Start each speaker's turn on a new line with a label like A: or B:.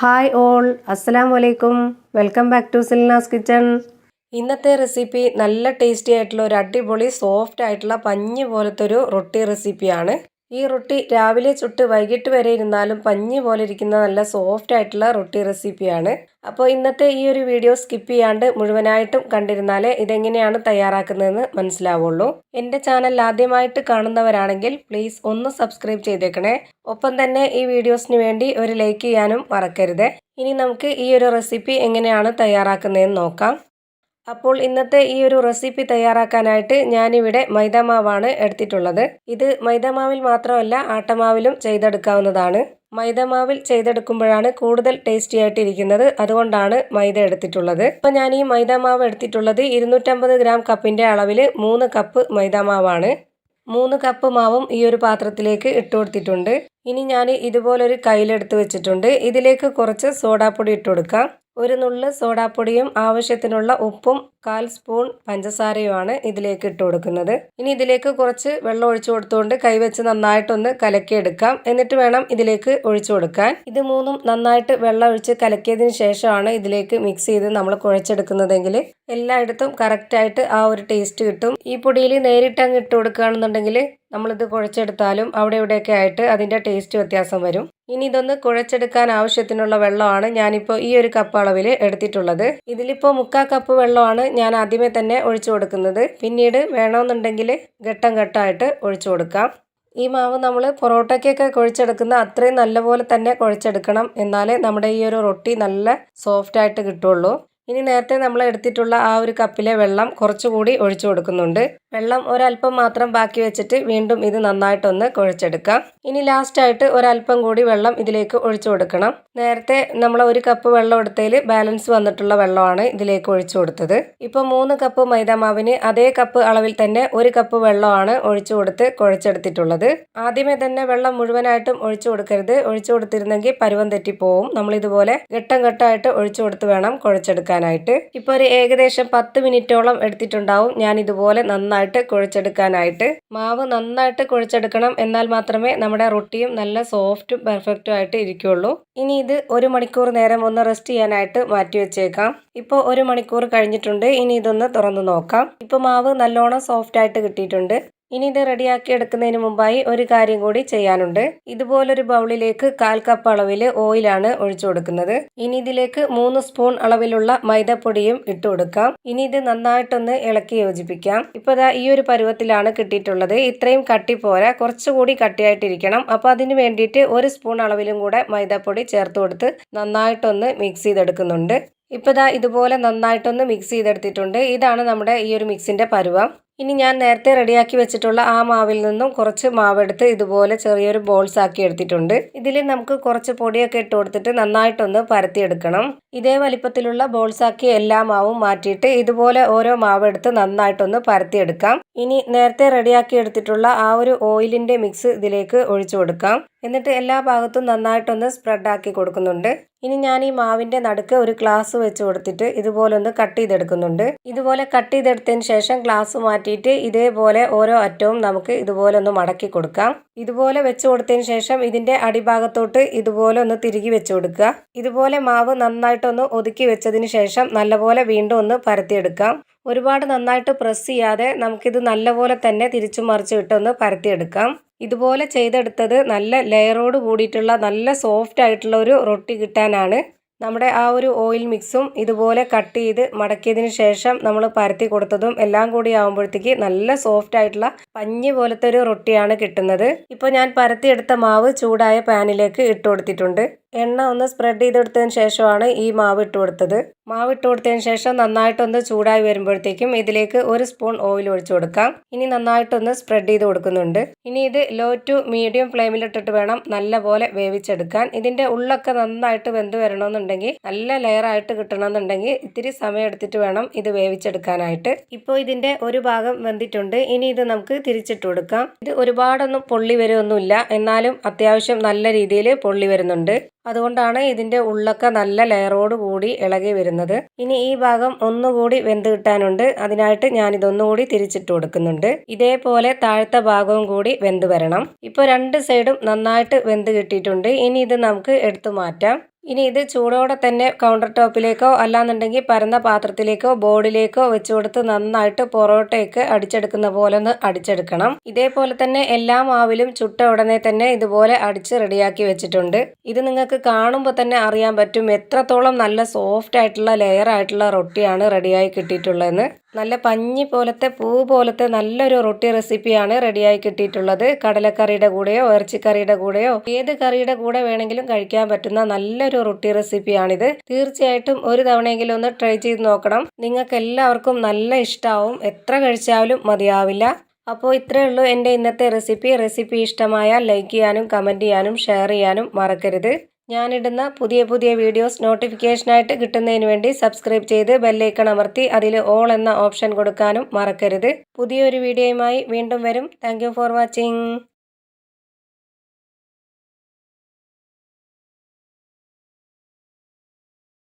A: Hi all അസ്സലാം വലൈക്കും welcome back to Silna's kitchen. ഇന്നത്തെ റെസിപ്പി നല്ല ടേസ്റ്റി ആയിട്ടുള്ള ഒരു അടിപൊളി സോഫ്റ്റ് ആയിട്ടുള്ള പഞ്ഞി പോലത്തെ ഒരു റൊട്ടി റെസിപ്പിയാണ്. ഈ റൊട്ടി രാവിലെ ചുട്ട് വൈകിട്ട് വരെ ഇരുന്നാലും പഞ്ഞി പോലെ ഇരിക്കുന്ന നല്ല സോഫ്റ്റ് ആയിട്ടുള്ള റൊട്ടി റെസിപ്പിയാണ് അപ്പോൾ ഇന്നത്തെ ഈ ഒരു വീഡിയോ സ്കിപ്പ് ചെയ്യാണ്ട് മുഴുവനായിട്ടും കണ്ടിരുന്നാലേ ഇതെങ്ങനെയാണ് തയ്യാറാക്കുന്നതെന്ന് മനസ്സിലാവുള്ളൂ. എന്റെ ചാനൽ ആദ്യമായിട്ട് കാണുന്നവരാണെങ്കിൽ പ്ലീസ് ഒന്ന് സബ്സ്ക്രൈബ് ചെയ്തേക്കണേ. ഒപ്പം തന്നെ ഈ വീഡിയോസിന് വേണ്ടി ഒരു ലൈക്ക് ചെയ്യാനും മറക്കരുത്. ഇനി നമുക്ക് ഈ ഒരു റെസിപ്പി എങ്ങനെയാണ് തയ്യാറാക്കുന്നതെന്ന് നോക്കാം. അപ്പോൾ ഇന്നത്തെ ഈ ഒരു റെസിപ്പി തയ്യാറാക്കാനായിട്ട് ഞാനിവിടെ മൈദമാവാണ് എടുത്തിട്ടുള്ളത്. ഇത് മൈദമാവിൽ മാത്രമല്ല ആട്ടമാവിലും ചെയ്തെടുക്കാവുന്നതാണ്. മൈദമാവിൽ ചെയ്തെടുക്കുമ്പോഴാണ് കൂടുതൽ ടേസ്റ്റി ആയിട്ട് ഇരിക്കുന്നത് അതുകൊണ്ടാണ് മൈദ എടുത്തിട്ടുള്ളത്. അപ്പോൾ ഞാൻ ഈ മൈദമാവ് എടുത്തിട്ടുള്ളത് ഇരുന്നൂറ്റമ്പത് ഗ്രാം കപ്പിന്റെ അളവിൽ മൂന്ന് കപ്പ് മൈദമാവാണ്. മൂന്ന് കപ്പ് മാവും ഈ ഒരു പാത്രത്തിലേക്ക് ഇട്ട് കൊടുത്തിട്ടുണ്ട്. ഇനി ഞാൻ ഇതുപോലൊരു കയ്യിലെടുത്ത് വെച്ചിട്ടുണ്ട്. ഇതിലേക്ക് കുറച്ച് സോഡാപ്പൊടി ഇട്ട് കൊടുക്കാം. ഒരു നുള്ള് സോഡാപ്പൊടിയും ആവശ്യത്തിനുള്ള ഉപ്പും കാൽ സ്പൂൺ പഞ്ചസാരയുമാണ് ഇതിലേക്ക് ഇട്ട് കൊടുക്കുന്നത്. ഇനി ഇതിലേക്ക് കുറച്ച് വെള്ളം ഒഴിച്ചു കൊടുത്തുകൊണ്ട് കൈവച്ച് നന്നായിട്ടൊന്ന് കലക്കിയെടുക്കാം. എന്നിട്ട് വേണം ഇതിലേക്ക് ഒഴിച്ചു കൊടുക്കാൻ. ഇത് മൂന്നും നന്നായിട്ട് വെള്ളം ഒഴിച്ച് കലക്കിയതിന് ശേഷമാണ് ഇതിലേക്ക് മിക്സ് ചെയ്ത് നമ്മൾ കുഴച്ചെടുക്കുന്നതെങ്കിൽ എല്ലായിടത്തും കറക്റ്റായിട്ട് ആ ഒരു ടേസ്റ്റ് കിട്ടും. ഈ പൊടിയിൽ നേരിട്ട് അങ്ങ് ഇട്ട് കൊടുക്കുകയാണെന്നുണ്ടെങ്കിൽ നമ്മളിത് കുഴച്ചെടുത്താലും അവിടെ ഇവിടെയൊക്കെ ആയിട്ട് അതിന്റെ ടേസ്റ്റ് വ്യത്യാസം വരും. ഇനി ഇതൊന്ന് കുഴച്ചെടുക്കാൻ ആവശ്യത്തിനുള്ള വെള്ളമാണ് ഞാനിപ്പോൾ ഈ ഒരു കപ്പ് അളവിൽ എടുത്തിട്ടുള്ളത്. ഇതിലിപ്പോൾ മുക്കാൽ കപ്പ് വെള്ളമാണ് ഞാൻ ആദ്യമേ തന്നെ ഒഴിച്ചു കൊടുക്കുന്നത്. പിന്നീട് വേണമെന്നുണ്ടെങ്കിൽ ഘട്ടം ഘട്ടമായിട്ട് ഒഴിച്ചു കൊടുക്കാം. ഈ മാവ് നമ്മൾ പൊറോട്ടയ്ക്കൊക്കെ കുഴച്ചെടുക്കുന്ന അത്രയും നല്ലപോലെ തന്നെ കുഴച്ചെടുക്കണം എന്നാലേ നമ്മുടെ ഈ ഒരു റൊട്ടി നല്ല സോഫ്റ്റ് ആയിട്ട് കിട്ടുള്ളൂ. ഇനി നേരത്തെ നമ്മൾ എടുത്തിട്ടുള്ള ആ ഒരു കപ്പിലെ വെള്ളം കുറച്ചുകൂടി ഒഴിച്ചു കൊടുക്കുന്നുണ്ട്. വെള്ളം ഒരല്പം മാത്രം ബാക്കി വെച്ചിട്ട് വീണ്ടും ഇത് നന്നായിട്ടൊന്ന് കുഴച്ചെടുക്കാം. ഇനി ലാസ്റ്റായിട്ട് ഒരല്പം കൂടി വെള്ളം ഇതിലേക്ക് ഒഴിച്ചു കൊടുക്കണം. നേരത്തെ നമ്മൾ ഒരു കപ്പ് വെള്ളം എടുത്തതിൽ ബാലൻസ് വന്നിട്ടുള്ള വെള്ളമാണ് ഇതിലേക്ക് ഒഴിച്ചു കൊടുത്തത്. ഇപ്പോൾ മൂന്ന് കപ്പ് മൈദാമാവിന് അതേ കപ്പ് അളവിൽ തന്നെ ഒരു കപ്പ് വെള്ളമാണ് ഒഴിച്ചു കൊടുത്ത് കുഴച്ചെടുത്തിട്ടുള്ളത്. ആദ്യമേ തന്നെ വെള്ളം മുഴുവനായിട്ടും ഒഴിച്ചു കൊടുക്കരുത്. ഒഴിച്ചു കൊടുത്തിരുന്നെങ്കിൽ പരുവം തെറ്റിപ്പോവും. നമ്മൾ ഇതുപോലെ ഘട്ടം ഘട്ടമായിട്ട് ഒഴിച്ചു കൊടുത്ത് വേണം കുഴച്ചെടുക്കാനായിട്ട് ഇപ്പോൾ ഒരു ഏകദേശം പത്ത് മിനിറ്റോളം എടുത്തിട്ടുണ്ടാവും ഞാൻ ഇതുപോലെ നന്നായിട്ട് കുഴച്ചെടുക്കാനായിട്ട്. മാവ് നന്നായിട്ട് കുഴച്ചെടുക്കണം എന്നാൽ മാത്രമേ നമ്മുടെ റൊട്ടിയും നല്ല സോഫ്റ്റും പെർഫെക്റ്റും ആയിട്ട് ഇരിക്കുള്ളൂ. ഇനി ഇത് ഒരു മണിക്കൂർ നേരം ഒന്ന് റെസ്റ്റ് ചെയ്യാനായിട്ട് മാറ്റി വെച്ചേക്കാം. ഇപ്പോൾ ഒരു മണിക്കൂർ കഴിഞ്ഞിട്ടുണ്ട്. ഇനി ഇതൊന്ന് തുറന്നു നോക്കാം. ഇപ്പോൾ മാവ് നല്ലോണം സോഫ്റ്റ് ആയിട്ട് കിട്ടിയിട്ടുണ്ട്. ഇനി ഇത് റെഡിയാക്കി എടുക്കുന്നതിന് മുമ്പായി ഒരു കാര്യം കൂടി ചെയ്യാനുണ്ട്. ഇതുപോലൊരു ബൗളിലേക്ക് കാൽ കപ്പ് അളവിൽ ഓയിലാണ് ഒഴിച്ചു കൊടുക്കുന്നത്. ഇനി ഇതിലേക്ക് മൂന്ന് സ്പൂൺ അളവിലുള്ള മൈദപ്പൊടിയും ഇട്ട് കൊടുക്കാം. ഇനി ഇത് നന്നായിട്ടൊന്ന് ഇളക്കി യോജിപ്പിക്കാം. ഇപ്പോൾ ദാ ഈ ഒരു പരുവത്തിലാണ് കിട്ടിയിട്ടുള്ളത്. ഇത്രയും കട്ടി പോരാ. കുറച്ചുകൂടി കട്ടിയായിട്ടിരിക്കണം. അപ്പോൾ അതിന് വേണ്ടിയിട്ട് ഒരു സ്പൂൺ അളവിലും കൂടെ മൈദപ്പൊടി ചേർത്ത് കൊടുത്ത് നന്നായിട്ടൊന്ന് മിക്സ് ചെയ്തെടുക്കുന്നുണ്ട്. ഇപ്പോൾ ഇതാ ഇതുപോലെ നന്നായിട്ടൊന്ന് മിക്സ് ചെയ്തെടുത്തിട്ടുണ്ട്. ഇതാണ് നമ്മുടെ ഈ ഒരു മിക്സിന്റെ പരുവം. ഇനി ഞാൻ നേരത്തെ റെഡിയാക്കി വെച്ചിട്ടുള്ള ആ മാവിൽ നിന്നും കുറച്ച് മാവെടുത്ത് ഇതുപോലെ ചെറിയൊരു ബോൾസ് ആക്കി എടുത്തിട്ടുണ്ട്. ഇതിൽ നമുക്ക് കുറച്ച് പൊടിയൊക്കെ ഇട്ട് കൊടുത്തിട്ട് നന്നായിട്ടൊന്ന് പരത്തിയെടുക്കണം. ഇതേ വലിപ്പത്തിലുള്ള ബോൾസ് ആക്കി എല്ലാ മാവും മാറ്റിയിട്ട് ഇതുപോലെ ഓരോ മാവെടുത്ത് നന്നായിട്ടൊന്ന് പരത്തിയെടുക്കാം. ഇനി നേരത്തെ റെഡിയാക്കി എടുത്തിട്ടുള്ള ആ ഒരു ഓയിലിന്റെ മിക്സ് ഇതിലേക്ക് ഒഴിച്ചു കൊടുക്കാം. എന്നിട്ട് എല്ലാ ഭാഗത്തും നന്നായിട്ടൊന്ന് സ്പ്രെഡ് ആക്കി കൊടുക്കുന്നുണ്ട്. ഇനി ഞാൻ ഈ മാവിന്റെ നടുക്ക് ഒരു ഗ്ലാസ് വെച്ച് കൊടുത്തിട്ട് ഇതുപോലെ ഒന്ന് കട്ട് ചെയ്തെടുക്കുന്നുണ്ട്. ഇതുപോലെ കട്ട് ചെയ്തെടുത്തതിന് ശേഷം ഗ്ലാസ് മാറ്റിയിട്ട് ഇതേപോലെ ഓരോ അറ്റവും നമുക്ക് ഇതുപോലെ ഒന്ന് മടക്കി കൊടുക്കാം. ഇതുപോലെ വെച്ച് കൊടുത്തതിന് ശേഷം ഇതിന്റെ അടിഭാഗത്തോട്ട് ഇതുപോലെ ഒന്ന് തിരികെ വെച്ച് കൊടുക്കുക. ഇതുപോലെ മാവ് നന്നായിട്ടൊന്ന് ഒതുക്കി വെച്ചതിന് ശേഷം നല്ലപോലെ വീണ്ടും ഒന്ന് പരത്തിയെടുക്കാം. ഒരുപാട് നന്നായിട്ട് പ്രസ് ചെയ്യാതെ നമുക്കിത് നല്ലപോലെ തന്നെ തിരിച്ചു മറിച്ച് വിട്ടൊന്ന് പരത്തിയെടുക്കാം. ഇതുപോലെ ചെയ്തെടുത്തത് നല്ല ലെയറോട് കൂടിയിട്ടുള്ള നല്ല സോഫ്റ്റ് ആയിട്ടുള്ള ഒരു റൊട്ടി കിട്ടാനാണ്. നമ്മുടെ ആ ഒരു ഓയിൽ മിക്സും ഇതുപോലെ കട്ട് ചെയ്ത് മടക്കിയതിന് ശേഷം നമ്മൾ പരത്തി കൊടുത്തതും എല്ലാം കൂടി ആകുമ്പോഴത്തേക്ക് നല്ല സോഫ്റ്റ് ആയിട്ടുള്ള പഞ്ഞി പോലത്തെ ഒരു റൊട്ടിയാണ് കിട്ടുന്നത്. ഇപ്പോൾ ഞാൻ പരത്തിയെടുത്ത മാവ് ചൂടായ പാനിലേക്ക് ഇട്ട് കൊടുത്തിട്ടുണ്ട്. എണ്ണ ഒന്ന് സ്പ്രെഡ് ചെയ്തെടുത്തതിന് ശേഷമാണ് ഈ മാവ് ഇട്ട് കൊടുത്തത്. മാവ് ഇട്ട് കൊടുത്തതിന് ശേഷം നന്നായിട്ടൊന്ന് ചൂടായി വരുമ്പോഴത്തേക്കും ഇതിലേക്ക് ഒരു സ്പൂൺ ഓയിൽ ഒഴിച്ചു കൊടുക്കാം. ഇനി നന്നായിട്ടൊന്ന് സ്പ്രെഡ് ചെയ്ത് കൊടുക്കുന്നുണ്ട്. ഇനി ഇത് ലോ ടു മീഡിയം ഫ്ലെയിമിലിട്ടിട്ട് വേണം നല്ലപോലെ വേവിച്ചെടുക്കാൻ. ഇതിന്റെ ഉള്ളൊക്കെ നന്നായിട്ട് വെന്ത് വരണമെന്നുണ്ടെങ്കിൽ നല്ല ലെയറായിട്ട് കിട്ടണമെന്നുണ്ടെങ്കിൽ ഇത്തിരി സമയം എടുത്തിട്ട് വേണം ഇത് വേവിച്ചെടുക്കാനായിട്ട്. ഇപ്പോൾ ഇതിന്റെ ഒരു ഭാഗം വെന്തിട്ടുണ്ട്. ഇനി ഇത് നമുക്ക് തിരിച്ചിട്ട് കൊടുക്കാം. ഇത് ഒരുപാടൊന്നും പൊള്ളി വരുമൊന്നുമില്ല എന്നാലും അത്യാവശ്യം നല്ല രീതിയിൽ പൊള്ളി വരുന്നുണ്ട്. അതുകൊണ്ടാണ് ഇതിന്റെ ഉള്ളൊക്കെ നല്ല ലെയറോട് കൂടി ഇളകി വരുന്നത്. ഇനി ഈ ഭാഗം ഒന്നുകൂടി വെന്ത് കിട്ടാനുണ്ട്. അതിനായിട്ട് ഞാൻ ഇതൊന്നുകൂടി തിരിച്ചിട്ട് കൊടുക്കുന്നുണ്ട്. ഇതേപോലെ താഴത്തെ ഭാഗവും കൂടി വെന്ത് വരണം. ഇപ്പോൾ രണ്ട് സൈഡും നന്നായിട്ട് വെന്ത് കിട്ടിയിട്ടുണ്ട്. ഇനി ഇത് നമുക്ക് എടുത്തു മാറ്റാം. ഇനി ഇത് ചൂടോടെ തന്നെ കൗണ്ടർ ടോപ്പിലേക്കോ അല്ലാന്നുണ്ടെങ്കിൽ പരന്ന പാത്രത്തിലേക്കോ ബോർഡിലേക്കോ വെച്ച് കൊടുത്ത് നന്നായിട്ട് പൊറോട്ടയൊക്കെ അടിച്ചെടുക്കുന്ന പോലെ ഒന്ന് അടിച്ചെടുക്കണം. ഇതേപോലെ തന്നെ എല്ലാ മാവിലും ചുട്ട ഉടനെ തന്നെ ഇതുപോലെ അടിച്ച് റെഡിയാക്കി വെച്ചിട്ടുണ്ട്. ഇത് നിങ്ങൾക്ക് കാണുമ്പോൾ തന്നെ അറിയാൻ പറ്റും എത്രത്തോളം നല്ല സോഫ്റ്റ് ആയിട്ടുള്ള ലെയർ ആയിട്ടുള്ള റൊട്ടിയാണ് റെഡിയായി കിട്ടിയിട്ടുള്ളതെന്ന്. നല്ല പഞ്ഞി പോലത്തെ പൂ പോലത്തെ നല്ലൊരു റൊട്ടി റെസിപ്പിയാണ് റെഡിയായി കിട്ടിയിട്ടുള്ളത്. കടലക്കറിയുടെ കൂടെയോ ഇറച്ചിക്കറിയുടെ കൂടെയോ ഏത് കറിയുടെ കൂടെ വേണമെങ്കിലും കഴിക്കാൻ പറ്റുന്ന നല്ലൊരു റൊട്ടി റെസിപ്പിയാണിത്. തീർച്ചയായിട്ടും ഒരു തവണയെങ്കിലും ഒന്ന് ട്രൈ ചെയ്ത് നോക്കണം. നിങ്ങൾക്ക് എല്ലാവർക്കും നല്ല ഇഷ്ടമാവും എത്ര കഴിച്ചാലും മതിയാവില്ല. അപ്പോൾ ഇത്രയേ ഉള്ളൂ എന്റെ ഇന്നത്തെ റെസിപ്പി. റെസിപ്പി ഇഷ്ടമായാൽ ലൈക്ക് ചെയ്യാനും കമന്റ് ചെയ്യാനും ഷെയർ ചെയ്യാനും മറക്കരുത്. ഞാനിടുന്ന പുതിയ പുതിയ വീഡിയോസ് നോട്ടിഫിക്കേഷനായിട്ട് കിട്ടുന്നതിന് വേണ്ടി സബ്സ്ക്രൈബ് ചെയ്ത് ബെല്ലൈക്കൺ അമർത്തി അതിൽ ഓൾ എന്ന ഓപ്ഷൻ കൊടുക്കാനും മറക്കരുത്. പുതിയൊരു വീഡിയോയുമായി വീണ്ടും വരും. Thank for watching.